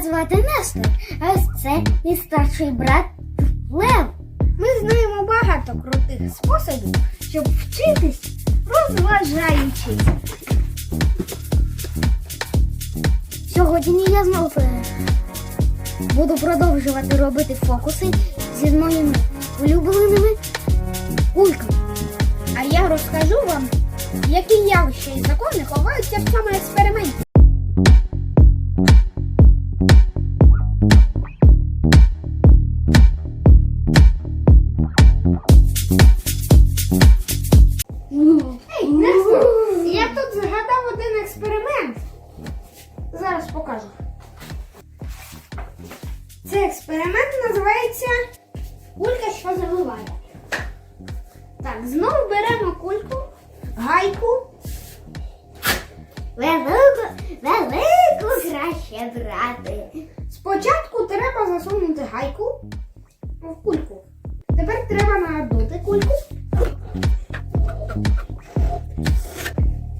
звати Нестор, а ось це мій старший брат Лев. Ми знаємо багато крутих способів, щоб вчитись, розважаючись. Сьогодні я знову е, буду продовжувати робити фокуси зі моїми улюбленими кульками. А я розкажу вам, які явища і закони ховаються в цьому експерименті. Цей експеримент називається кулька, що завиває. Так, знову беремо кульку, гайку. Велику, велику краще брати. Спочатку треба засунути гайку в кульку. Тепер треба надути кульку.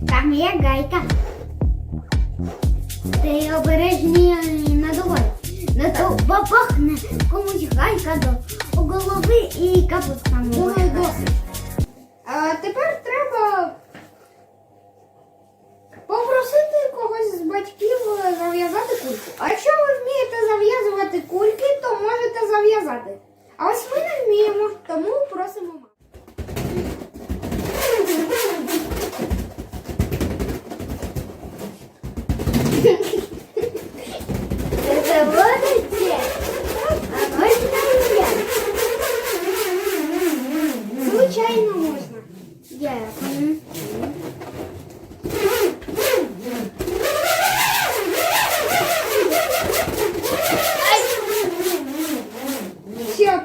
Там є гайка. Ти обережні надувай. Бабахне комусь гайка до голови і буде. досить. А тепер треба попросити когось з батьків зав'язати кульку. А якщо ви вмієте зав'язувати кульки, то можете зав'язати. А ось ми не вміємо, тому просимо маму. Це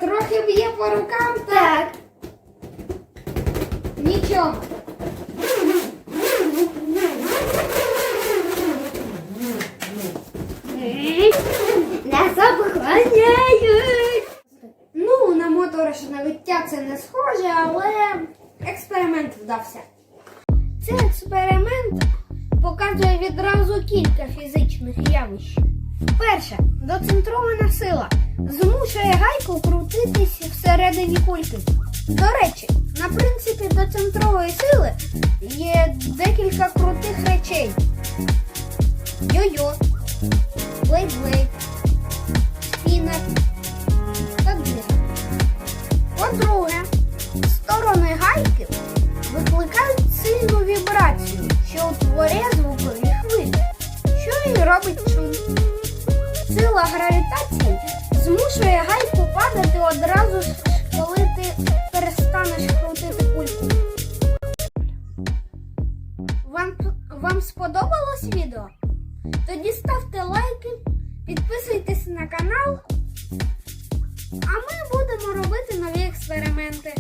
трохи б'є по рукам, та Так. нічого. Нас обганяють. Ну, на моторошне виття це не схоже, але експеримент вдався. Цей експеримент показує відразу кілька фізичних явищ. Перше, доцентрована сила змушує гайку крутитись всередині кульки. До речі, на принципі доцентрової сили є декілька крутих речей. Йо-йо, блейд-блейд, спінер та диск. По-друге, сторони гайки викликають сильну вібрацію, що утворює звукові хвилі, що і робить. Сила гравітації змушує гайку падати одразу, ж, коли ти перестанеш крутити кульку. Вам, вам сподобалось відео? Тоді ставте лайки, підписуйтесь на канал, а ми будемо робити нові експерименти.